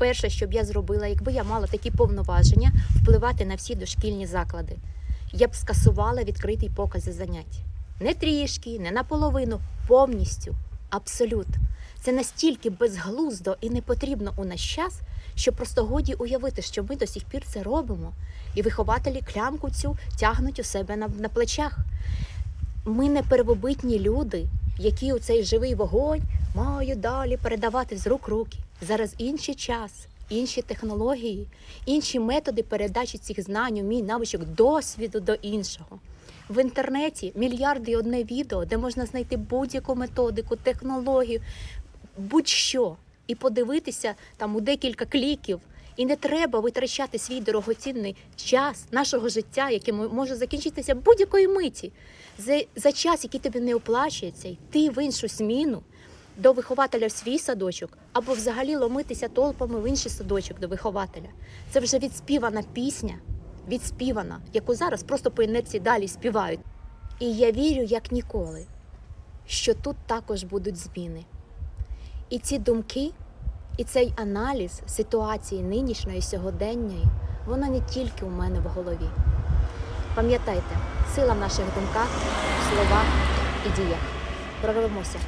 перше, що б я зробила, якби я мала такі повноваження впливати на всі дошкільні заклади, я б скасувала відкритий покази занять. Не трішки, не наполовину, повністю, абсолютно. Це настільки безглуздо і не потрібно у наш час, що просто годі уявити, що ми до сих пір це робимо, і вихователі клямку цю тягнуть у себе на, на плечах. Ми не первобитні люди, які у цей живий вогонь мають далі передавати з рук руки. Зараз інший час, інші технології, інші методи передачі цих знань, умінь, навичок, досвіду до іншого. В інтернеті мільярди одне відео, де можна знайти будь-яку методику, технологію, будь-що, і подивитися там у декілька кліків. І не треба витрачати свій дорогоцінний час нашого життя, який може закінчитися будь-якої миті. За, за час, який тобі не оплачується, йти в іншу зміну до вихователя в свій садочок, або взагалі ломитися толпами в інший садочок до вихователя. Це вже відспівана пісня, відспівана, яку зараз просто по інерції далі співають. І я вірю, як ніколи, що тут також будуть зміни. І ці думки, і цей аналіз ситуації нинішньої сьогоденньої, воно не тільки у мене в голові. Пам'ятайте, сила в наших думках, словах і діях. Прорвемося.